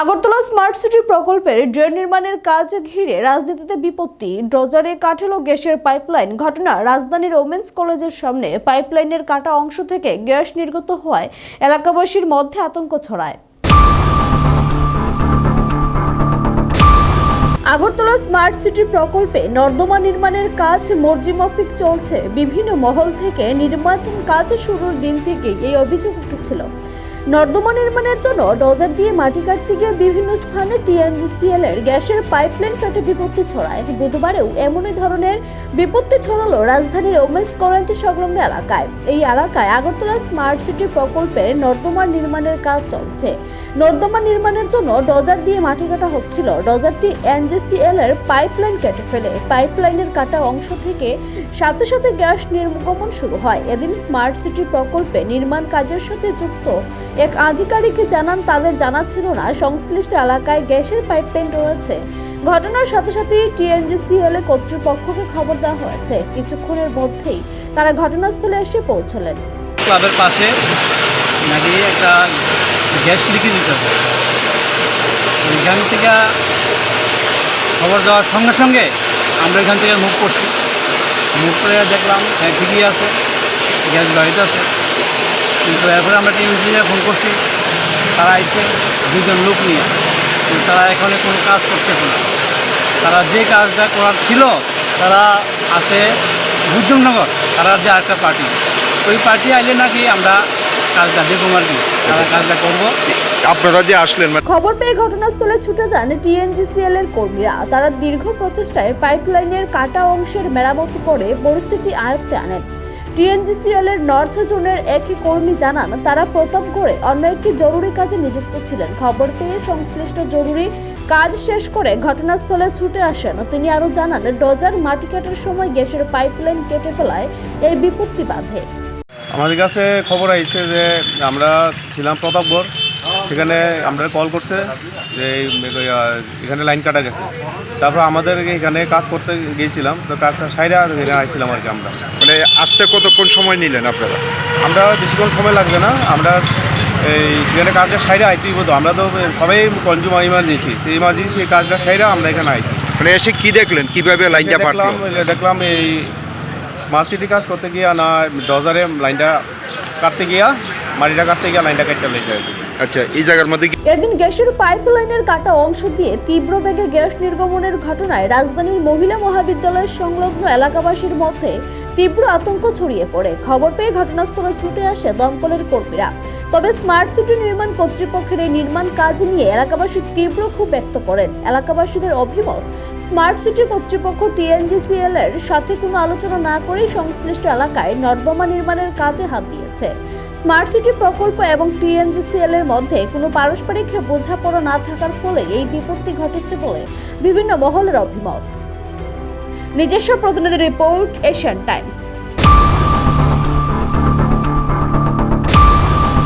Agartala smart city প্রকল্পের drain নির্মাণের কাজ ঘিরে রাজনীতিতে বিপত্তি। ড্রজারে কাঠালো গ্যাসের পাইপলাইন ঘটনা রাজধানীর ওমেন্স কলেজের সামনে পাইপলাইনের কাটা অংশ থেকে গ্যাস নির্গত হওয়ায় এলাকাবাসীর মধ্যে আতঙ্ক ছড়ায়। আগরতলা স্মার্ট সিটি প্রকল্পে নর্দমা নির্মাণের কাজ মর্জিমাফিক চলছে। বিভিন্ন মহল থেকে নির্মাণ কাজ শুরুর দিন থেকেই এই অভিযোগ উঠেছিল। নর্দমা নির্মাণের জন্য ডজার দিয়ে মাটি কাটতে গিয়ে বিভিন্ন স্থানে টিএনজিসিএল এর গ্যাসের পাইপলাইন ফেটে বিপত্তি ছড়ায়। বুধবারেও এমনই ধরনের বিপত্তি ছড়ালো রাজধানীর ওমেন্স করাঞ্চি সংলগ্ন এলাকায়। এই এলাকায় আগরতলা স্মার্ট সিটি প্রকল্পের নর্দমা নির্মাণের কাজ চলছে। নর্দমা নির্মাণের জন্য ডজার দিয়ে মাটি কাটা হচ্ছিল। ডজারটি এনজিসিএল এর পাইপলাইন কেটে ফেলে। পাইপলাইনের কাটা অংশ থেকে সাথে সাথে গ্যাস নির্গমন শুরু হয়। এদিন স্মার্ট সিটি প্রকল্পে নির্মাণ কাজের সাথে যুক্ত এক আধিকারিক জানান, তাদের জানা ছিল না, সংশ্লিষ্ট এলাকায় গ্যাসের পাইপলাইন রয়েছে। ঘটনার সাথে সাথে টিএনজিসিএল এর কর্তৃপক্ষকে খবর দেওয়া হয়েছে। কিছুক্ষণের মধ্যেই তারা ঘটনাস্থলে এসে পৌঁছলেন। ক্লাবের পাশে নাকি একটা গ্যাস লিকেজ হচ্ছে এখান থেকে খবর দেওয়ার সঙ্গে সঙ্গে আমরা এখান থেকে মুভ করছি। মুভ করে দেখলাম হ্যাঁ ঠিকই আছে, গ্যাস বাড়িতে আছে। কিন্তু এরপরে আমরা টিএমসিকে ফোন করছি, তারা আইছে দুজন লোক নিয়ে। তারা এখানে কোনো কাজ করতেছে না। তারা যে কাজটা করার ছিল, তারা আছে বুদ্ধনগর, তারা যে আরেকটা পার্টি। ওই পার্টি আইলে নাকি আমরা কাজটা দেখব আর কি তারা কাজটা করব। আপনারা যে আসলেন মানে খবর পেয়ে ঘটনাস্থলে ছুটে যান টিএনজিসিএল এর কর্মীরা। তারা দীর্ঘ প্রচেষ্টায় পাইপলাইনের কাটা অংশের মেরামত করে পরিস্থিতি আয়ত্তে আনেন। টিএনজিসিএল এর নর্থ জোনের একই কর্মী জানান তারা প্রথম করে অন্য একটি জরুরি কাজে নিযুক্ত ছিলেন। খবর পেয়ে সংশ্লিষ্ট জরুরি কাজ শেষ করে ঘটনাস্থলে ছুটে আসেন। তিনি আরও জানান ডজার মাটি কাটার সময় গ্যাসের পাইপলাইন কেটে ফেলায় এই বিপত্তি বাধে। আমাদের কাছে খবর আইছে যে আমরা ছিলাম প্রতাপগড়। সেখানে আমরা কল করছে যে এখানে লাইন কাটা গেছে। তারপর আমাদের এখানে কাজ করতে গিয়েছিলাম তো কাজটা সাইডে এখানে আইছিলাম আর কি আমরা। মানে আসতে কতক্ষণ সময় নিলেন আপনারা? আমরা বেশিক্ষণ সময় লাগবে না আমরা এই সেখানে কাজটা সাইডে আইতেই বলতো আমরা তো সবাই কনজিউমার ইমার্জেন্সি তো ইমার্জেন্সি কাজটা সাইডে আমরা এখানে আইছি। মানে এসে কি দেখলেন? কীভাবে লাইনটা দেখলাম দেখলাম এই স্মার্ট সিটি কাজ করতে গিয়া না ডজারে লাইনটা কাটতে গিয়া মাটিটা কাটতে গিয়া লাইনটা কাটতে লেগে। আচ্ছা এই জায়গার মধ্যে কি এদিন গ্যাসের পাইপলাইনের কাটা অংশ দিয়ে তীব্র বেগে গ্যাস নির্গমনের ঘটনায় রাজধানীর মহিলা মহাবিদ্যালয়ের সংলগ্ন এলাকাবাসীর মধ্যে তীব্র আতঙ্ক ছড়িয়ে পড়ে। খবর পেয়ে ঘটনাস্থলে ছুটে আসে দমকলের কর্মীরা। তবে স্মার্ট সিটি নির্মাণ কর্তৃপক্ষের এই নির্মাণ কাজ নিয়ে এলাকাবাসী তীব্র ক্ষোভ ব্যক্ত করেন। এলাকাবাসীদের অভিমত স্মার্ট সিটি কর্তৃপক্ষ টিএনজিসিএল এর সাথে কোনো আলোচনা না করেই সংশ্লিষ্ট এলাকায় নর্দমা নির্মাণের কাজে হাত দিয়েছে। স্মার্ট সিটি প্রকল্প এবং টিএনজিসিএল এর মধ্যে কোনো পারস্পরিক বোঝাপড়া না থাকার ফলে এই বিপত্তি ঘটেছে বলে বিভিন্ন মহলের অভিমত। নিজস্ব প্রতিনিধি রিপোর্ট এশিয়ান টাইমস।